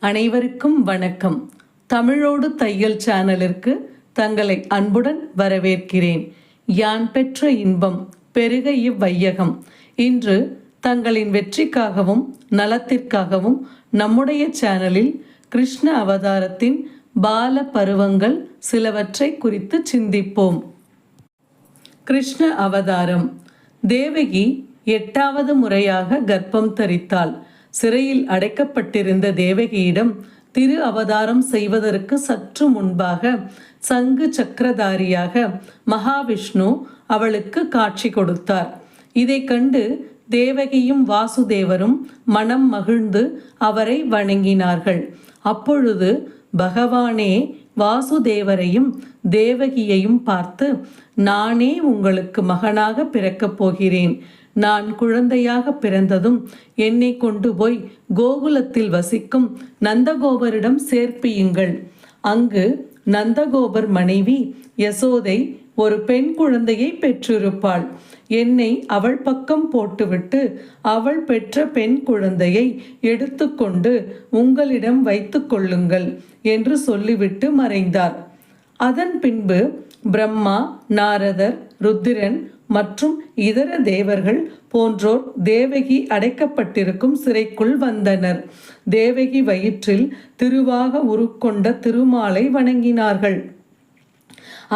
அனைவருக்கும் வணக்கம். தமிழோடு தையல் சேனலிற்கு தங்களை அன்புடன் வரவேற்கிறேன். யான் பெற்ற இன்பம் பெருக இவ்வையகம். இன்று தங்களின் வெற்றிக்காகவும் நலத்திற்காகவும் நம்முடைய சேனலில் கிருஷ்ண அவதாரத்தின் பால பருவங்கள் சிலவற்றை குறித்து சிந்திப்போம். கிருஷ்ண அவதாரம். தேவகி எட்டாவது முறையாக கர்ப்பம் தரித்தாள். சிறையில் அடைக்கப்பட்டிருந்த தேவகியிடம் திரு அவதாரம் செய்வதற்கு சற்று முன்பாக சங்கு சக்கரதாரியாக மகாவிஷ்ணு அவளுக்கு காட்சி கொடுத்தார். இதை கண்டு தேவகியும் வாசுதேவரும் மனம் மகிழ்ந்து அவரை வணங்கினார்கள். அப்பொழுது பகவானே வாசுதேவரையும் தேவகியையும் பார்த்து நானே உங்களுக்கு மகனாக பிறக்கப் போகிறேன். நான் குழந்தையாக பிறந்ததும் என்னை கொண்டு போய் கோகுலத்தில் வசிக்கும் நந்தகோபரிடம் சேர்ப்பியுங்கள். அங்கு நந்தகோபர் மனைவி யசோதை ஒரு பெண் குழந்தையை பெற்றிருப்பாள். என்னை அவள் பக்கம் போட்டுவிட்டு அவள் பெற்ற பெண் குழந்தையை எடுத்துக்கொண்டு உங்களிடம் வைத்து கொள்ளுங்கள் என்று சொல்லிவிட்டு மறைந்தார். அதன் பின்பு பிரம்மா நாரதர் ருத்திரன் மற்றும் இதர தேவர்கள் போன்றோர் தேவகி அடைக்கப்பட்டிருக்கும் சிறைக்குள் வந்தனர். தேவகி வயிற்றில் திருவாக உருக்கொண்ட திருமாலை வணங்கினார்கள்.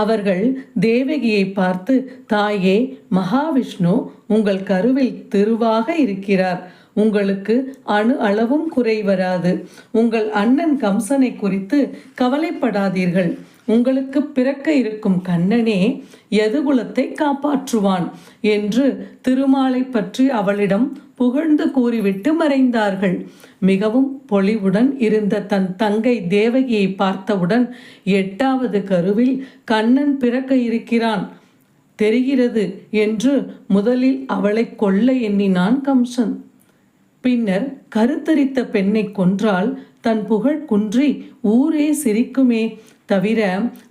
அவர்கள் தேவகியை பார்த்து தாயே மகாவிஷ்ணு உங்கள் கருவில் திருவாக இருக்கிறார். உங்களுக்கு அணு அளவும் குறை வராது உங்கள் அண்ணன் கம்சனை குறித்து கவலைப்படாதீர்கள். உங்களுக்கு பிறக்க இருக்கும் கண்ணனே யதுகுலத்தை காப்பாற்றுவான்? என்று திருமாலை பற்றி அவளிடம் புகழ்ந்து கூறிவிட்டு மறைந்தார்கள். மிகவும் பொலிவுடன் இருந்த தன் தங்கை தேவகியை பார்த்தவுடன் எட்டாவது கருவில் கண்ணன் பிறக்க இருக்கிறான். தெரிகிறது என்று முதலில் அவளை கொல்ல எண்ணினான் கம்சன். பின்னர் கருத்தரித்த பெண்ணை கொன்றால் தன் புகழ் குன்றி ஊரே சிரிக்குமே தவிர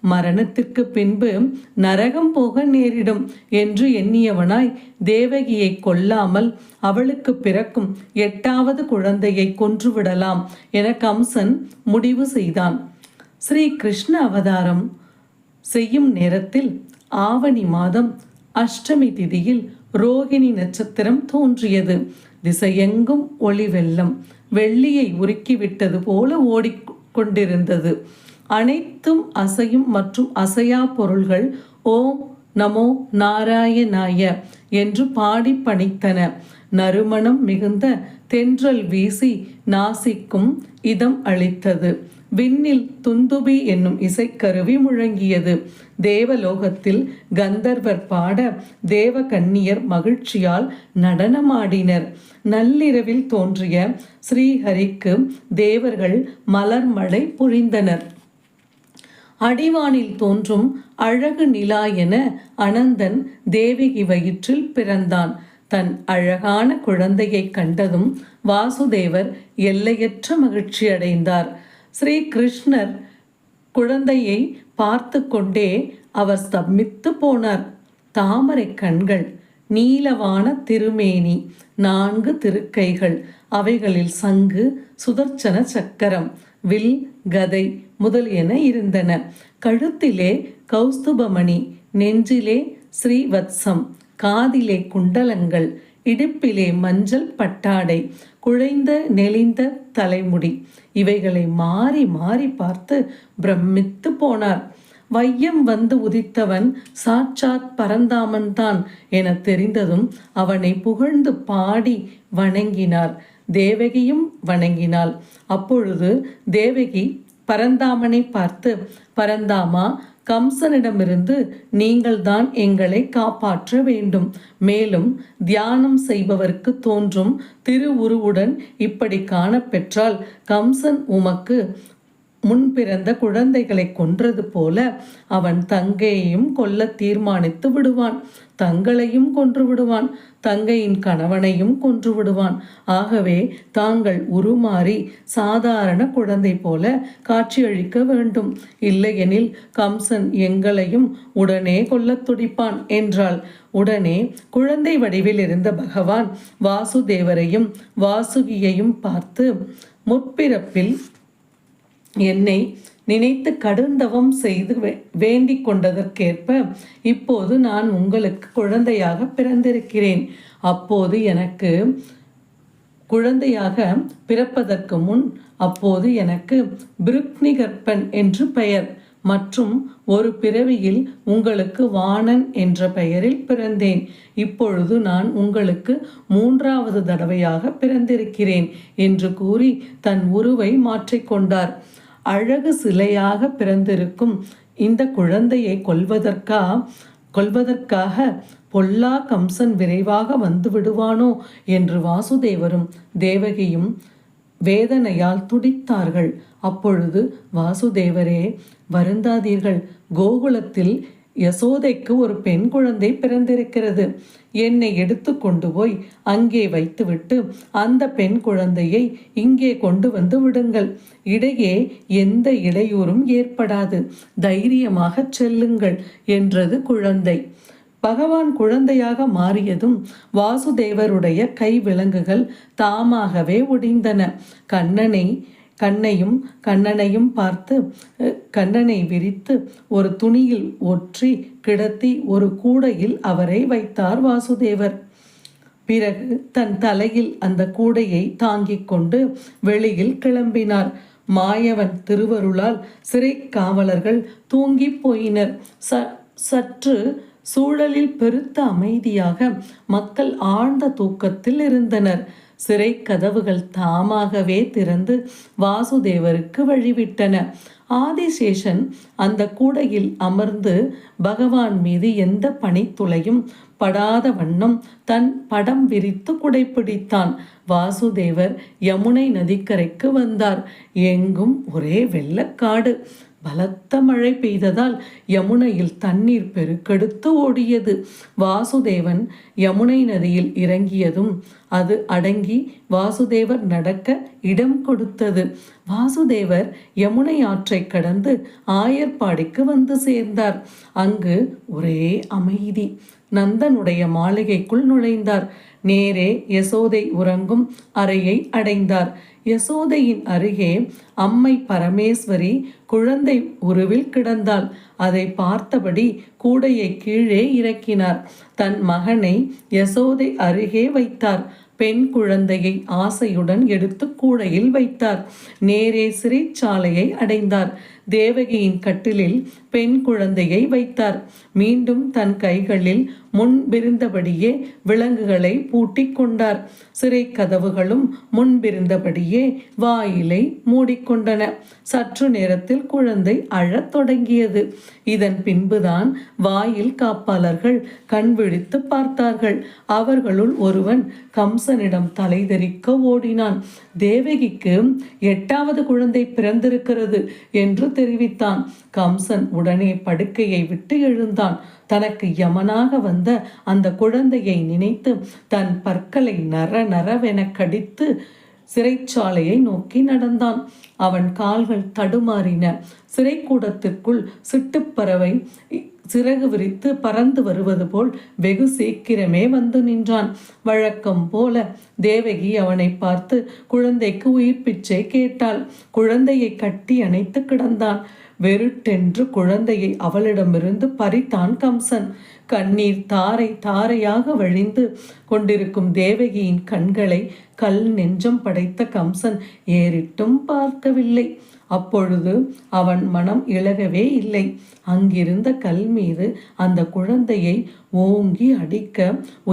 மரணத்திற்கு பின்பு நரகம் போக நேரிடும் என்று எண்ணியவனாய் தேவகியை கொல்லாமல் அவளுக்கு பிறக்கும் எட்டாவது குழந்தையை கொன்றுவிடலாம் என கம்சன் முடிவு செய்தான். ஸ்ரீ கிருஷ்ண அவதாரம் செய்யும் நேரத்தில் ஆவணி மாதம் அஷ்டமி திதியில் ரோகிணி நட்சத்திரம் தோன்றியது. திசையெங்கும் ஒளி வெள்ளம் வெள்ளியை உருக்கிவிட்டது போல ஓடிக்கொண்டிருந்தது அனைத்தும் அசையும் மற்றும் அசையா பொருள்கள் ஓம் நமோ நாராயணாய என்று பாடி பணித்தன. நறுமணம் மிகுந்த தென்றல் வீசி நாசிக்கும் இதம் அளித்தது. விண்ணில் துந்துபி என்னும் இசைக்கருவி முழங்கியது. தேவலோகத்தில் கந்தர்வர் பாட தேவ கன்னியர் மகிழ்ச்சியால் நடனமாடினர். நள்ளிரவில் தோன்றிய ஸ்ரீஹரிக்கு தேவர்கள் மலர்மழை பொழிந்தனர். அடிவானில் தோன்றும் அழகு நிலா என அனந்தன் தேவகி வயிற்றில் பிறந்தான். தன் அழகான குழந்தையை கண்டதும் வாசுதேவர் எல்லையற்ற மகிழ்ச்சி அடைந்தார். ஸ்ரீ கிருஷ்ணர் குழந்தையை பார்த்து கொண்டே அவர் ஸ்தம்பித்து போனார். தாமரை கண்கள் நீலவான திருமேனி நான்கு திருக்கைகள் அவைகளில் சங்கு சுதர்ச்சன சக்கரம் வில் கதை முதலியன இருந்தன. கழுத்திலே கௌஸ்துபமணி நெஞ்சிலே ஸ்ரீவத்சம் காதிலே குண்டலங்கள் இடுப்பிலே மஞ்சள் பட்டாடை குழைந்த நெளிந்த தலைமுடி. இவைகளை மாறி மாறி பார்த்து பிரமித்து போனார். வையம் வந்து உதித்தவன் சாட்சாத் பரந்தாமன் தான் என தெரிந்ததும் அவனை புகழ்ந்து பாடி வணங்கினார். தேவகியும் வணங்கினாள். அப்பொழுது தேவகி பரந்தாமனை பார்த்து பரந்தாமா கம்சனிடமிருந்து நீங்கள்தான் எங்களை காப்பாற்ற வேண்டும். மேலும் தியானம் செய்பவருக்கு தோன்றும் திருவுருவுடன் இப்படி காணப்பெற்றால் கம்சன் உமக்கு முன்பிறந்த குழந்தைகளை கொன்றது போல அவன் தங்கையையும் கொல்ல தீர்மானித்து விடுவான். தங்களையும் கொன்று விடுவான். தங்கையின் கணவனையும் கொன்று விடுவான். ஆகவே தாங்கள் உருமாறி சாதாரண குழந்தை போல காட்சியளிக்க வேண்டும். இல்லையெனில் கம்சன் எங்களையும் உடனே கொல்லத் துடிப்பான் என்றாள். உடனே குழந்தை வடிவில் இருந்த பகவான் வாசுதேவரையும் வாசுகியையும் பார்த்து முற்பிறப்பில் என்னை நினைத்து கடுந்தவம் செய்து வே- கொண்டதற்கேற்ப இப்போது நான் உங்களுக்கு குழந்தையாக பிறந்திருக்கிறேன். அப்போது எனக்கு குழந்தையாக பிறப்பதற்கு முன் அப்போது எனக்கு பிருக்னிகற்பன் என்று பெயர். மற்றும் ஒரு பிறவியில் உங்களுக்கு வாணன் என்ற பெயரில் பிறந்தேன். இப்பொழுது நான் உங்களுக்கு மூன்றாவது தடவையாக பிறந்திருக்கிறேன் என்று கூறி தன் உருவை மாற்றிக்கொண்டார் அழகு சிலையாக பிறந்திருக்கும் இந்த குழந்தையை கொல்வதற்கா கொல்வதற்காக பொல்லா கம்சன் விரைவாக வந்து விடுவானோ என்று வாசுதேவரும் தேவகியும் வேதனையால் துடித்தார்கள். அப்பொழுது வாசுதேவரே வருந்தாதீர்கள். கோகுலத்தில் யசோதைக்கு ஒரு பெண் குழந்தை பிறந்திருக்கிறது. என்னை எடுத்து கொண்டு போய் அங்கே வைத்துவிட்டு அந்த பெண் குழந்தையை இங்கே கொண்டு வந்து விடுங்கள். இடையே எந்த இடையூறும் ஏற்படாது. தைரியமாக செல்லுங்கள் என்றது குழந்தை. பகவான் குழந்தையாக மாறியதும் வாசுதேவருடைய கை விலங்குகள் தாமாகவே ஒடிந்தன. கண்ணனை கண்ணையும் கண்ணனையும் பார்த்து கண்ணனை விரித்து ஒரு துணியில் ஒற்றி கிடத்தி ஒரு கூடையில் அவரை வைத்தார் வாசுதேவர். பிறகு தன் தலையில் அந்த கூடையை தாங்கிக் கொண்டு வெளியில் கிளம்பினார். மாயவன் திருவருளால் சிறை காவலர்கள் தூங்கிப் போயினர். ச சற்று சூழலில் பெருத்த அமைதியாக மக்கள் ஆழ்ந்த தூக்கத்தில் இருந்தனர். சிறை கதவுகள் தாமாகவே திறந்து வாசுதேவருக்கு வழிவிட்டன. ஆதிசேஷன் அந்த கூடையில் அமர்ந்து பகவான் மீது எந்த பனித்துளையும் படாத வண்ணம் தன் படம் விரித்து குடைப்பிடித்தான். வாசுதேவர் யமுனை நதிக்கரைக்கு வந்தார். எங்கும் ஒரே வெள்ளக்காடு. பலத்த மழை பெய்ததால் யமுனையில் தண்ணீர் பெருக்கெடுத்து ஓடியது. வாசுதேவன் யமுனை நதியில் இறங்கியதும் அது அடங்கி வாசுதேவர் நடக்க இடம் கொடுத்தது. வாசுதேவர் யமுனை ஆற்றை கடந்து ஆயர்பாடிக்கு வந்து சேர்ந்தார். அங்கு ஒரே அமைதி. நந்தனுடைய மாளிகைக்குள் நுழைந்தார். நேரே யசோதை உறங்கும் அறையை அடைந்தார். யசோதையின் அருகே அம்மை பரமேஸ்வரி குழந்தை உருவில் கிடந்தாள். அதை பார்த்தபடி கூடையை கீழே இறக்கினார். தன் மகனை யசோதை அருகே வைத்தார். பெண் குழந்தையை ஆசையுடன் எடுத்து கூடையில் வைத்தார். நேரே சிறைச்சாலையை அடைந்தார். தேவகியின் கட்டிலில் பெண் குழந்தையை வைத்தார். மீண்டும் தன் கைகளில் முன்பிருந்தபடியே விலங்குகளை பூட்டிக் கொண்டார். சிறை கதவுகளும் முன்பிருந்தபடியே வாயிலை மூடிக்கொண்டன. சற்று நேரத்தில் குழந்தை அழத் தொடங்கியது. இதன் பின்புதான் வாயில் காப்பாளர்கள் கண் விழித்து பார்த்தார்கள். அவர்களுள் ஒருவன் கம்சனிடம் தலைதெறிக்க ஓடினான். தேவகிக்கு எட்டாவது குழந்தை பிறந்திருக்கிறது என்று தெரிவித்தான். கம்சன் உடனே படுக்கையை விட்டு எழுந்தான். தனக்கு யமனாக வந்த அந்த குழந்தையை நினைத்து தன் பற்களை நர நரவென கடித்து சிறைச்சாலையை நோக்கி நடந்தான். அவன் கால்கள் தடுமாறின. சிறைக்கூடத்திற்குள் சிட்டுப்பறவை சிறகு விரித்து பறந்து வருவது போல் வெகு சீக்கிரமே வந்து நின்றான். வழக்கம் போல தேவகி அவனை பார்த்து குழந்தைக்கு உயிர் பிச்சை கேட்டாள். குழந்தையை கட்டி அணைத்து கிடந்தான். வெறுட்டென்று குழந்தையை அவளிடமிருந்து பறித்தான் கம்சன். கண்ணீர் தாரை தாரையாக வழிந்து கொண்டிருக்கும் தேவகியின் கண்களை கல் நெஞ்சம் படைத்த கம்சன் ஏறிட்டும் பார்க்கவில்லை. அப்பொழுது அவன் மனம் இழகவே இல்லை. அங்கிருந்த கல் மீது அந்த குழந்தையை ஓங்கி அடிக்க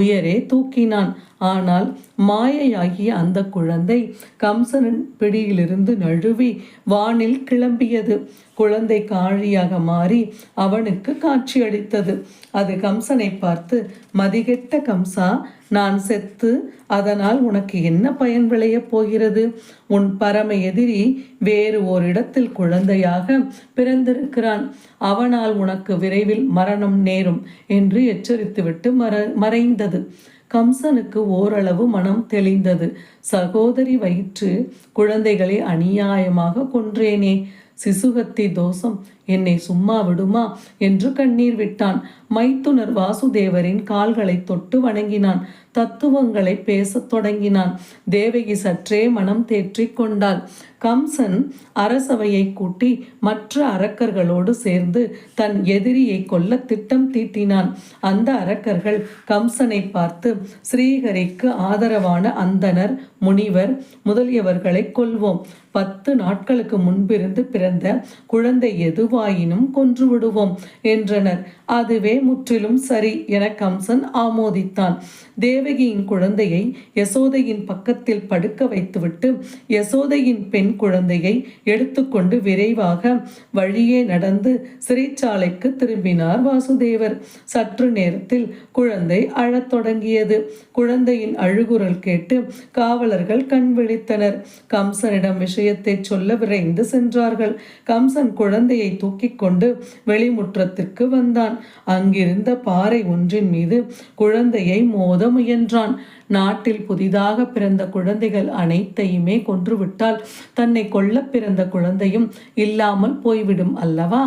உயரே தூக்கினான். ஆனால் மாயையாகிய அந்த குழந்தை கம்சனின் பிடியிலிருந்து நழுவி வானில் கிளம்பியது. குழந்தை காழியாக மாறி அவனுக்கு காட்சியளித்தது அது கம்சனை பார்த்து மதிகெட்ட கம்சா நான் செத்து அதனால் உனக்கு என்ன பயன் விளையப் போகிறது? உன் பரம எதிரி வேறு ஓரிடத்தில் குழந்தையாக பிறந்திருக்கிறான். அவனால் உனக்கு விரைவில் மரணம் நேரும் என்று எச்சரித்துவிட்டு மற மறைந்தது. கம்சனுக்கு ஓரளவு மனம் தெளிந்தது. சகோதரி வயிற்று குழந்தைகளை அநியாயமாக கொன்றேனே. சிசுகத்தி தோஷம் என்னை சும்மா விடுமா? என்று கண்ணீர் விட்டான். மைத்துனர் வாசுதேவரின் கால்களை தொட்டு வணங்கினான். தத்துவங்களை பேசத் தொடங்கினான். தேவகி சற்றே மனம் தேற்றிக் கொண்டாள். கம்சன் அரசவையை கூட்டி மற்ற அரக்கர்களோடு சேர்ந்து தன் எதிரியை கொல்ல திட்டம் தீட்டினான். அந்த அரக்கர்கள் கம்சனை பார்த்து ஸ்ரீஹரிக்கு ஆதரவான அந்தனர் முனிவர் முதலியவர்களை கொல்வோம். பத்து நாட்களுக்கு முன்பிருந்து பிறந்த குழந்தை எதுவாயினும் கொன்று விடுவோம் என்றனர். அதுவே முற்றிலும் சரி என கம்சன் ஆமோதித்தான். தேவகியின் குழந்தையை யசோதையின் பக்கத்தில் படுக்க வைத்துவிட்டு யசோதையின் பெண் குழந்தையை எடுத்துக்கொண்டு விரைவாக வழியே நடந்து சிறைச்சாலைக்கு திரும்பினார் வாசுதேவர். சற்று நேரத்தில் குழந்தை அழத் தொடங்கியது. குழந்தையின் அழுகுரல் கேட்டு காவலர்கள் கண் விழித்தனர். கம்சனிடம் விஷயத்தை சொல்ல விரைந்து சென்றார்கள். கம்சன் குழந்தையை தூக்கிக் கொண்டு வெளிமுற்றத்திற்கு வந்தான். அங்கிருந்த பாறை ஒன்றின் மீது குழந்தையை மோத முயன்றான். நாட்டில் புதிதாக பிறந்த குழந்தைகள் அனைத்தையுமே கொன்றுவிட்டால் தன்னை கொல்ல பிறந்த குழந்தையும் இல்லாமல் போய்விடும் அல்லவா?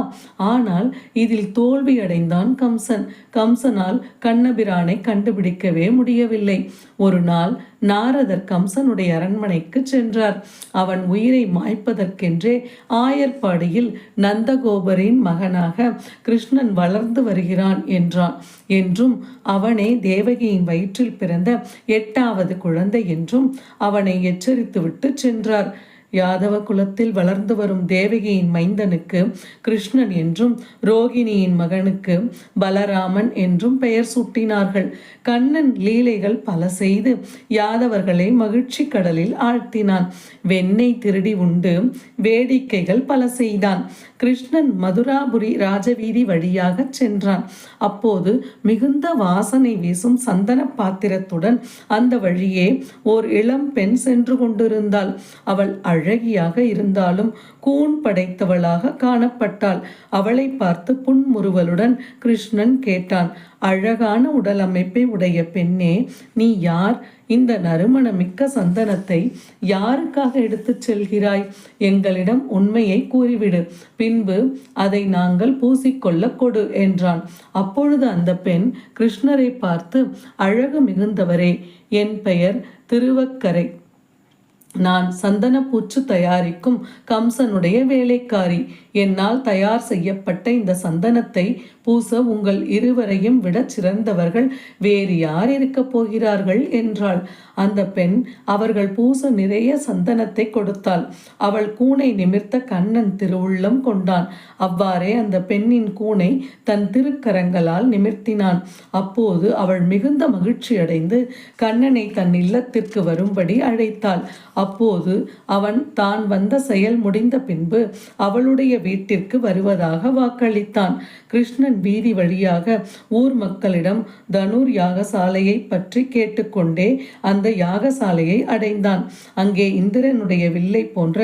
ஆனால் இதில் தோல்வியடைந்தான் கம்சன். கம்சனால் கண்ணபிரானை கண்டுபிடிக்கவே முடியவில்லை. ஒரு நாள் நாரதர் கம்சனுடைய அரண்மனைக்கு சென்றார். அவன் உயிரை மாய்ப்பதற்கென்றே ஆயர்பாடியில் நந்தகோபரின் மகனாக கிருஷ்ணன் வளர்ந்து வருகிறான் என்றான். என்றும் அவனே தேவகியின் வயிற்றில் பிறந்த எட்டாவது குழந்தை என்றும் அவனை எச்சரித்துவிட்டு சென்றார். யாதவ குலத்தில் வளர்ந்து வரும் தேவகியின் மைந்தனுக்கு கிருஷ்ணன் என்றும் ரோகிணியின் மகனுக்கு பலராமன் என்றும் பெயர் சூட்டினார்கள். கண்ணன் லீலைகள் பல செய்து யாதவர்களை மகிழ்ச்சி கடலில் ஆழ்த்தினான். வெண்ணெய் திருடி உண்டு வேடிக்கைகள் பல செய்தான். கிருஷ்ணன் மதுராபுரி ராஜவீதி வழியாக சென்றான். அப்போது மிகுந்த வாசனை வீசும் சந்தன பாத்திரத்துடன் அந்த வழியே ஓர் இளம் பெண் சென்று கொண்டிருந்தாள். அவள் அழகியாக இருந்தாலும் கூன் படைத்தவளாக காணப்பட்டாள். அவளை பார்த்து புன்முறுவலுடன் கிருஷ்ணன் கேட்டான் அழகான உடல் அமைப்பை உடைய பெண்ணே நீ யார்? இந்த நறுமணமிக்க சந்தனத்தை யாருக்காக எடுத்துச் செல்கிறாய்? எங்களிடம் உண்மையை கூறிவிடு. பின்பு அதை நாங்கள் பூசிக்கொள்ள கொடு என்றான். அப்பொழுது அந்த பெண் கிருஷ்ணரை பார்த்து அழகு மிகுந்தவரே என் பெயர் திருவக்கரை. நான் சந்தனப்பூச்சு தயாரிக்கும் கம்சனுடைய வேலைக்காரி. என்னால் தயார் செய்யப்பட்ட இந்த சந்தனத்தை பூச உங்கள் இருவரையும் விட சிறந்தவர்கள் வேறு யார் இருக்கப் போகிறார்கள் என்றாள். அந்த பெண் அவர்கள் பூச நிறைய சந்தனத்தை கொடுத்தாள். அவள் கூனை நிமிர்த்த கண்ணன் திருவுள்ளம் கொண்டான். அவ்வாறே அந்த பெண்ணின் கூனை தன் திருக்கரங்களால் நிமிர்த்தினான். அப்போது அவள் மிகுந்த மகிழ்ச்சியடைந்து கண்ணனை தன் இல்லத்திற்கு வரும்படி அழைத்தாள். அப்போது அவன் தான் வந்த செயல் முடிந்த பின்பு அவளுடைய வீட்டிற்கு வருவதாக வாக்களித்தான். கிருஷ்ணன் வீதி வழியாக ஊர் மக்களிடம் தனுர் யாகசாலையை பற்றி கேட்டுக்கொண்டே அந்த யாகசாலையை அடைந்தான். அங்கே இந்திரனுடைய வில்லை போன்ற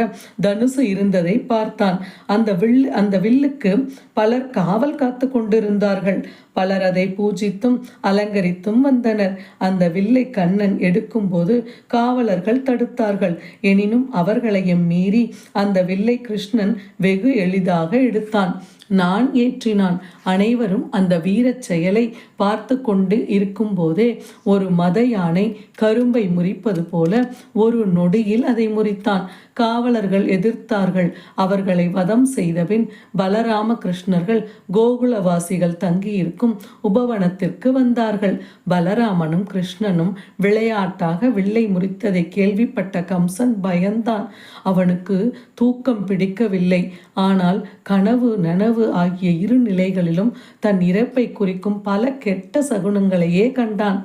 தனுசு இருந்ததை பார்த்தான். அந்த வில் அந்த வில்லுக்கு பலர் காவல் காத்து கொண்டிருந்தார்கள். பலர் அதை பூஜித்தும் அலங்கரித்தும் வந்தனர். அந்த வில்லை கண்ணன் எடுக்கும்போது காவலர்கள் தடுத்தார்கள். எனினும் அவர்களையும் மீறி அந்த வில்லை கிருஷ்ணன் வெகு எளிதாக எடுத்தான். நான் ஏற்றினான். அனைவரும் அந்த வீரச் செயலை பார்த்து கொண்டு இருக்கும்போதே ஒரு மத யானை கரும்பை முறிப்பது போல ஒரு நொடியில் அதை முறித்தான். காவலர்கள் எதிர்த்தார்கள். அவர்களை வதம் செய்தபின் பலராம கிருஷ்ணர்கள் கோகுலவாசிகள் தங்கியிருக்கும் உபவனத்திற்கு வந்தார்கள். பலராமனும் கிருஷ்ணனும் விளையாட்டாக வில்லை முறித்ததை கேள்விப்பட்ட கம்சன் பயந்தான். அவனுக்கு தூக்கம் பிடிக்கவில்லை. ஆனால் கனவு நனவு ஆகிய இரு நிலைகளிலும் தன் இறப்பை குறிக்கும் பல கெட்ட சகுனங்களையே கண்டான்.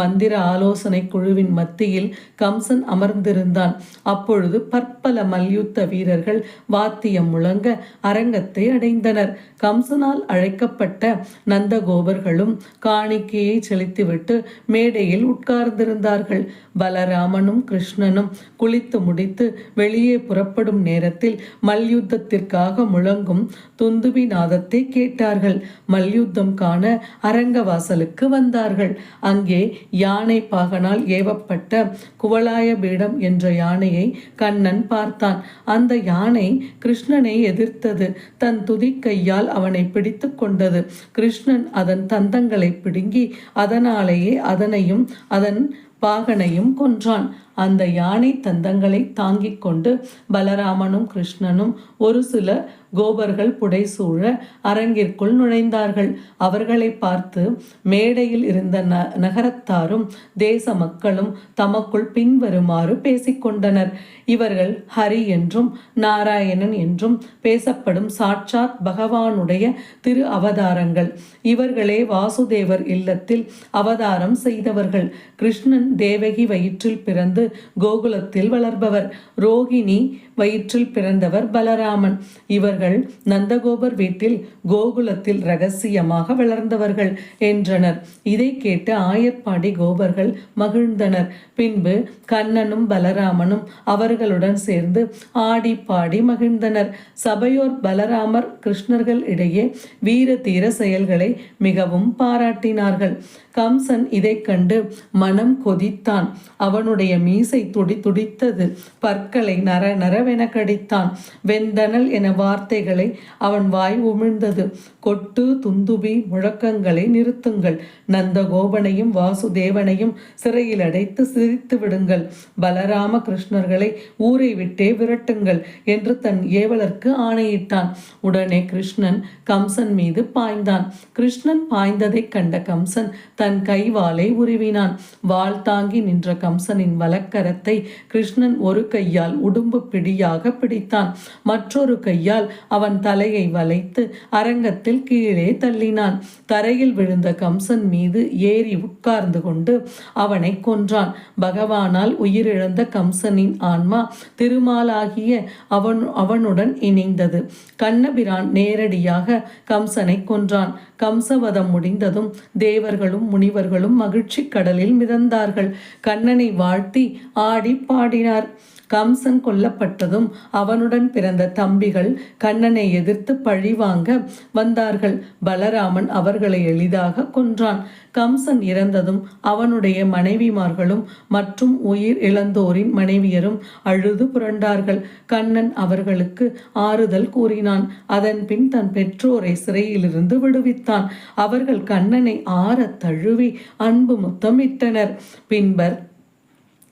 மந்திர ஆலோசனை குழுவின் மத்தியில் கம்சன் அமர்ந்திருந்தான். அப்பொழுது பற்பல மல்யுத்த வீரர்கள் வாத்தியம் முழங்க அரங்கத்தை அடைந்தனர். கம்சனால் அழைக்கப்பட்ட நந்தகோபர்களும் காணிக்கையை செலுத்திவிட்டு மேடையில் உட்கார்ந்திருந்தார்கள். பலராமனும் கிருஷ்ணனும் குளித்து முடித்து வெளியே புறப்படும் நேரத்தில் மல்யுத்தத்திற்காக முழங்கும் துந்துபி நாதத்தை கேட்டார்கள். மல்யுத்தம் காண அரங்கவாசலுக்கு வந்தார்கள். அங்கே யானை பாகனால் ஏவப்பட்ட குவலாய பீடம் என்ற யானையை கண்ணன் பார்த்தான். அந்த யானை கிருஷ்ணனை எதிர்த்தது. தன் துதிக்கையால் அவனை பிடித்து கொண்டது. கிருஷ்ணன் அதன் தந்தங்களை பிடுங்கி அதனாலேயே அதனையும் அதன் பாகனையும் கொன்றான். அந்த யானை தந்தங்களை தாங்கிக் கொண்டு பலராமனும் கிருஷ்ணனும் ஒரு சில கோபர்கள் புடைசூழ அரங்கிற்குள் நுழைந்தார்கள். அவர்களை பார்த்து மேடையில் இருந்த ந நகரத்தாரும் தேச மக்களும் தமக்குள் பின்வருமாறு பேசிக்கொண்டனர் இவர்கள் ஹரி என்றும் நாராயணன் என்றும் பேசப்படும் சாட்சாத் பகவானுடைய திரு அவதாரங்கள். இவர்களே வாசுதேவர் இல்லத்தில் அவதாரம் செய்தவர்கள். கிருஷ்ணன் தேவகி வயிற்றில் பிறந்து கோகுலத்தில் வளர்பவர். ரோகிணி வயிற்றில் பிறந்தவர் பலராமன். இவர்கள் நந்தகோபர் வீட்டில் கோகுலத்தில் ரகசியமாக வளர்ந்தவர்கள் என்றனர். இதை கேட்டு ஆயர்பாடி கோபர்கள் மகிழ்ந்தனர். பின்பு கண்ணனும் பலராமனும் அவர்களுடன் சேர்ந்து ஆடி பாடி மகிழ்ந்தனர். சபையோர் பலராமர் கிருஷ்ணர்கள் இடையே வீர தீர செயல்களை மிகவும் பாராட்டினார்கள். கம்சன் இதைக் கண்டு மனம் கொதித்தான். அவனுடைய மீசை துடி துடித்தது. பற்களை நர நரவென கடித்தான் வெந்தனல் என வார்த்தைகளை அவன் வாய் உமிழ்ந்தது. கொட்டு துந்துபி முழக்கங்களை நிறுத்துங்கள். நந்தகோபனையும் வாசுதேவனையும் சிறையில் அடைத்து சிரித்து விடுங்கள். பலராம கிருஷ்ணர்களை ஊரை விட்டே விரட்டுங்கள் என்று தன் ஏவலர்க்கு ஆணையிட்டான். உடனே கிருஷ்ணன் கம்சன் மீது பாய்ந்தான். கிருஷ்ணன் பாய்ந்ததைக் கண்ட கம்சன் தன் கைவாளை உருவினான். வாள் தாங்கி நின்ற கம்சனின் வலக்கரத்தை கிருஷ்ணன் ஒரு கையால் உடும்பு பிடி பிடியாக பிடித்தான். மற்றொரு கையால் அவன் தலையை வளைத்து அரங்கத்தில் கீழே தள்ளினான். தரையில் விழுந்த கம்சன் மீது ஏறி உட்கார்ந்து கொண்டு அவனை கொன்றான். பகவானால் உயிரிழந்த கம்சனின் ஆன்மா திருமாலாகிய அவன் அவனுடன் இணைந்தது. கண்ணபிரான் நேரடியாக கம்சனை கொன்றான். கம்சவதம் முடிந்ததும் தேவர்களும் முனிவர்களும் மகிழ்ச்சி கடலில் மிதந்தார்கள். கண்ணனை வாழ்த்தி ஆடி பாடினார். கம்சன் கொல்லப்பட்டதும் அவனுடன் பிறந்த தம்பிகள் கண்ணனை எதிர்த்து பழிவாங்க வந்தார்கள். பலராமன் அவர்களை எளிதாக கொன்றான். கம்சன் இறந்ததும் அவனுடைய மனைவிமார்களும் மற்றும் உயிர் இழந்தோரின் மனைவியரும் அழுது புரண்டார்கள். கண்ணன் அவர்களுக்கு ஆறுதல் கூறினான். அதன் பின் தன் பெற்றோரை சிறையிலிருந்து விடுவித்தான். அவர்கள் கண்ணனை ஆறத் தழுவி அன்பு முத்தமிட்டனர். பின்பர்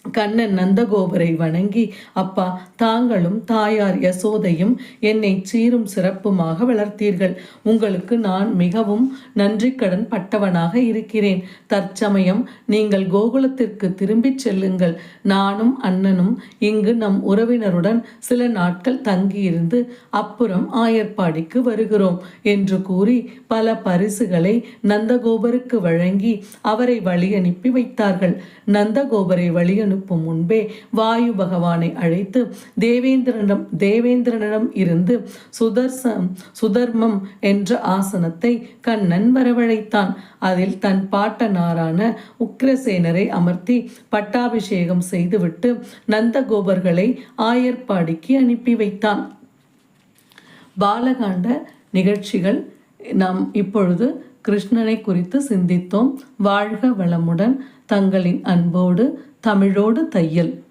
கண்ணன் நந்தகோபரை வணங்கி அப்பா தாங்களும் தாயார் யசோதையும் என்னை சீரும் சிறப்புமாக வளர்த்தீர்கள். உங்களுக்கு நான் மிகவும் நன்றி கடன் பட்டவனாக இருக்கிறேன். தற்சமயம் நீங்கள் கோகுலத்திற்கு திரும்பிச் செல்லுங்கள். நானும் அண்ணனும் இங்கு நம் உறவினருடன் சில நாட்கள் தங்கியிருந்து அப்புறம் ஆயர்பாடிக்கு வருகிறோம் என்று கூறி பல பரிசுகளை நந்தகோபருக்கு வழங்கி அவரை வழி அனுப்பி வைத்தார்கள். நந்தகோபரை வழியனு அனுப்பும் முன்பே வாயு பகவானை அழைத்து தேவேந்திரனிடம் தேவேந்திரனிடம் இருந்து சுதர்சம் சுதர்மம் என்ற ஆசனத்தை கண்ணன் வரவழைத்தான். அதில் தன் பாட்டனாரான உக்ரசேனரை அமர்த்தி பட்டாபிஷேகம் செய்துவிட்டு நந்தகோபர்களை ஆயர்பாடிக்கு அனுப்பி வைத்தான். பாலகாண்ட நிகழ்ச்சிகள் நாம் இப்பொழுது கிருஷ்ணனை குறித்து சிந்தித்தோம். வாழ்க வளமுடன் தங்களின் அன்போடு தமிழோடு தையல்.